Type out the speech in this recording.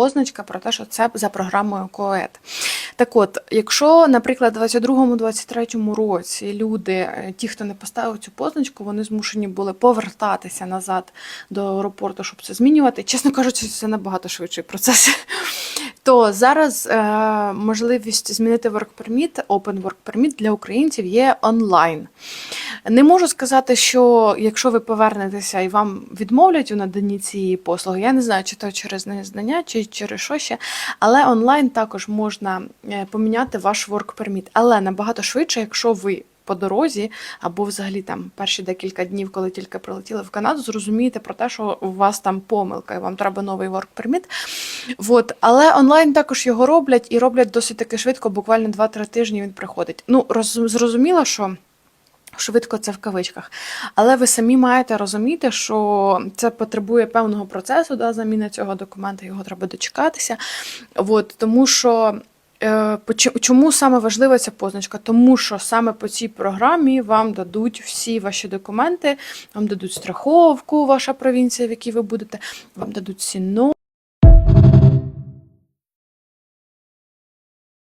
позначка про те, що це за програмою КОЕД. Так от, якщо, наприклад, у 22-23 році люди, е, ті, хто не поставив цю позначку, вони змушені були повертатися назад до аеропорту, щоб це змінювати. Чесно кажучи, це набагато швидший процес. То зараз е, можливість змінити work permit, open work permit для українців є онлайн. Не можу сказати, що якщо ви повернетеся і вам відмовлять у наданні цієї послуги, я не знаю, чи то через незнання, чи через що ще, але онлайн також можна е, поміняти ваш work permit. Але набагато швидше, якщо ви по дорозі або взагалі там перші декілька днів, коли тільки прилетіли в Канаду, зрозумієте про те, що у вас там помилка, і вам треба новий work permit. От. Але онлайн також його роблять і роблять досить таки швидко, буквально 2-3 тижні він приходить. Ну, роз, зрозуміло, що. Швидко це в кавичках. Але ви самі маєте розуміти, що це потребує певного процесу, да, заміни цього документа, його треба дочекатися. От, тому що е, чому саме важлива ця позначка? Тому що саме по цій програмі вам дадуть всі ваші документи, вам дадуть страховку, ваша провінція, в якій ви будете, вам дадуть ціну.